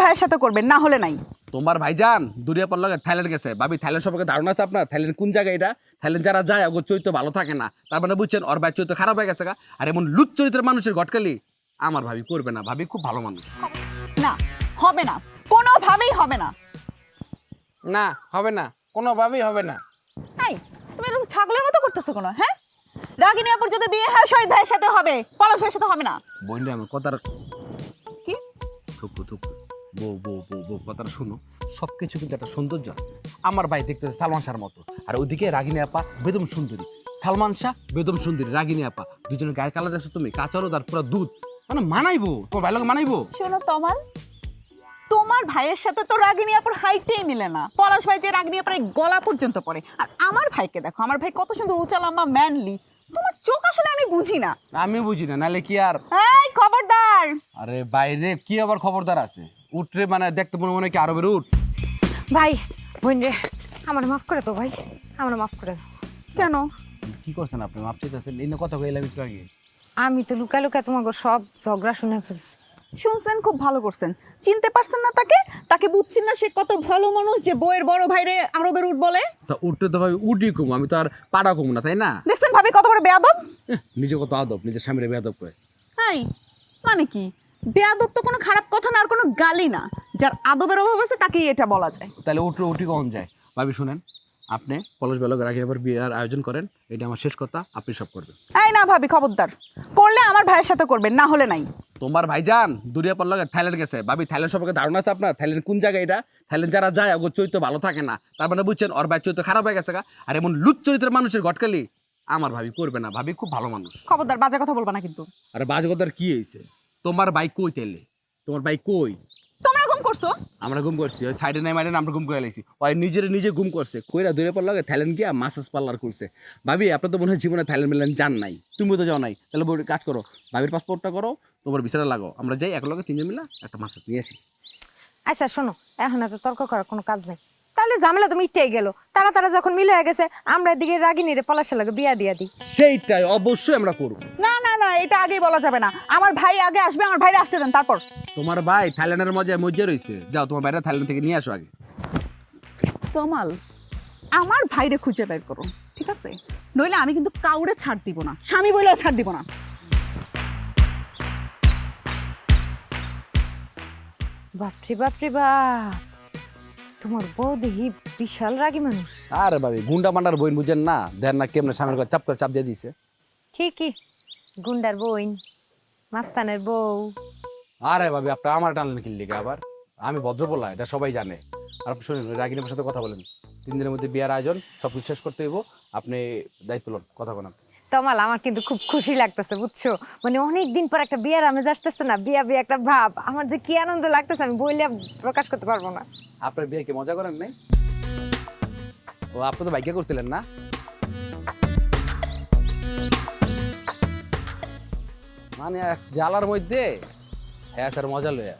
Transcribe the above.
ভাইয়ের সাথে করবেন না হলে নাই। তোমার ভাইজান দূরিয়া পড়ল থাইল্যান্ড গেছে। ভাবি থাইল্যান্ড সম্পর্কে ধারণা আছে আপনার? থাইল্যান্ড কোন জায়গায় এটা? থাইল্যান্ড যারা যায় ওগো চরিত্র ভালো থাকে না। তার মানে বুঝছেন ওর ভাই চরিত্র খারাপ হয়ে গেছে গা। আর এমন লুচ চরিত্রের মানুষের ঘটকালি আমার ভাবি করবে না। ভাবি খুব ভালো মানুষ। না হবে না। কোনোভাবেই হবে না। না হবে না। কোনোভাবেই হবে না। এই তুমি এরকম ছাগলের মতো করতেছো কোনো হ্যাঁ? রাগিনী আপুর যদি বিয়ে হয় শহীদ ভাইয়ের সাথে হবে পলাশ ভাইয়ের সাথে হবে না। রে আমার কথার কি? থুকু থুকু। বউ বউ বউ বউ কথাটা শুনো। সব কিছু কিন্তু একটা সৌন্দর্য আছে। আমার ভাই দেখতে সালমান শাহর মতো। আর ওদিকে রাগিনী আপা বেদম সুন্দরী। সালমান শাহ বেদম সুন্দরী রাগিনী আপা। দুজনের গায়ের কালার দেখছ তুমি? কাঁচারও তার পুরো দুধ। মানে মানাইবো তোমার ভাই লোক মানাইবো? শোনো তমাল তোমার ভাইয়ের সাথে তো রাগিনী আপুর হাইটেই মিলে না। পলাশ ভাই যে রাগিনী আপুর গলা পর্যন্ত পড়ে। আর আমার ভাইকে দেখো আমার ভাই কত সুন্দর উঁচা লম্বা ম্যানলি তোমার চোখ আসলে আমি বুঝি না। আমি বুঝি না নাহলে কি আর? এই খবরদার! আরে বাইরে কি আবার খবরদার আছে? উঠরে মানে দেখতে মনে মনে কি আরবের উঠ? ভাই বোন রে আমার মাফ করে তো ভাই আমার মাফ করে দাও। কেন? কি করছেন আপনি? মাপ চাইতেছেন? এই কথা কইলাম একটু আগে। আমি তো লুকা লুকা তোমাকে সব ঝগড়া শুনে ফেলছি। শুনছেন খুব ভালো করছেন। চিনতে পারছেন না তাকে? তাকে বুঝছেন না সে কত ভালো মানুষ যে বইয়ের বড় ভাইরে আরবের উঠ বলে। তা উঠতে তো ভাই উঠি কমু আমি তো আর পাড়া কমু না তাই না? দেখছেন ভাবি কত বড় বেয়াদব? নিজে কত আদব নিজের স্বামীর বেয়াদব করে। হাই মানে কি? বেয়াদব তো কোনো খারাপ কথা না আর কোনো গালি না। যার আদবের অভাব আছে তাকেই এটা বলা যায়। তাহলে উঠে উঠি কখন যায়। ভাবি শুনেন আপনি পলাশ বেলক রাখি এবার বিয়ের আয়োজন করেন এটা আমার শেষ কথা আপনি সব করবেন। এই না ভাবি খবরদার। করলে আমার ভাইয়ের সাথে করবেন না হলে নাই। তোমার ভাইজান দূরিয়া পড়ল থাইল্যান্ড গেছে। ভাবি থাইল্যান্ড সম্পর্কে ধারণা আছে আপনার? থাইল্যান্ড কোন জায়গায় এটা? থাইল্যান্ড যারা যায় ওগো চরিত্র ভালো থাকে না। তার মানে বুঝছেন ওর ভাই চরিত্র খারাপ হয়ে গেছে গা। আর এমন লুচ চরিত্রের মানুষের ঘটকালি আমার ভাবি করবে না। ভাবি খুব ভালো মানুষ। খবরদার বাজে কথা বলবা না কিন্তু। আরে বাজগতার কি হয়েছে? তোমার ভাই কই তেলে তোমার ভাই কই? তোমরা এরকম করছ? আমরা গুম করছি ওই সাইডে নাই মাইডে আমরা গুম করে লাইছি। ওই নিজের নিজে গুম করছে কইরা দূরে পড়ল থাইল্যান্ড গিয়া মাসাজ পার্লার করছে ভাবি আপনার তো মনে হয় জীবনে থাইল্যান্ড মিল্যান্ড যান নাই। তুমিও তো যাও নাই তাহলে কাজ করো। ভাবির পাসপোর্টটা করো তোমার বিচারে লাগো আমরা যাই এক লগে তিনজন মিলা একটা মাসাজ নিয়ে আসি। আচ্ছা শোনো এখন এত তর্ক করার কোনো কাজ নেই। তাহলে ঝামেলা তো মিটেই গেল। তারা তারা যখন মিলে হয়ে গেছে আমরা এদিকে রাগিনী রে পলাশের লাগে বিয়া দিয়া দিই। সেইটাই অবশ্যই আমরা করব। না এটা আগেই বলা যাবে না। আমার ভাই আগে আসবে আমার ভাইরে আসতে দেন তারপর। তোমার ভাই থাইল্যান্ডের মজায় মজ্জা যাও তোমার ভাইরা থাইল্যান্ড থেকে নিয়ে আসো আগে। তমাল আমার ভাইরে খুঁজে বের করো ঠিক আছে? নইলে আমি কিন্তু কাউরে ছাড় দিব না স্বামী বলেও ছাড় দিব না। বাপরে বাপরে বাপ। তোমার বউ দেখি বিশাল রাগী মানুষ। আরে গুন্ডা মান্ডার বইন বুঝেন না দেন না কেমনে করে চাপ করে চাপ দিয়ে দিছে। ঠিকই। গুন্ডার বইন মাস্তানের বউ। আরে ভাবি আপনি আমার টানলেন কিনলি আবার? আমি ভদ্র বলা এটা সবাই জানে। আর আপনি শুনুন রাগিনীর সাথে কথা বলেন। তিন দিনের মধ্যে বিয়ার আয়োজন সব কিছু শেষ করতে হইব। আপনি দায়িত্ব লন কথা বলেন। তমাল আমার কিন্তু খুব খুশি লাগতেছে বুঝছ? মানে অনেক দিন পর একটা বিয়ার আমেজ আসতেছে না বিয়া বিয়া একটা ভাব। আমার যে কি আনন্দ লাগতেছে আমি বইলে প্রকাশ করতে পারব না। আপনার বিয়ে কি মজা করেন নাই? ও আপনি তো বাইকে করছিলেন না? মানে এক জালার মধ্যে হ্যাঁ স্যার মজা লয়ে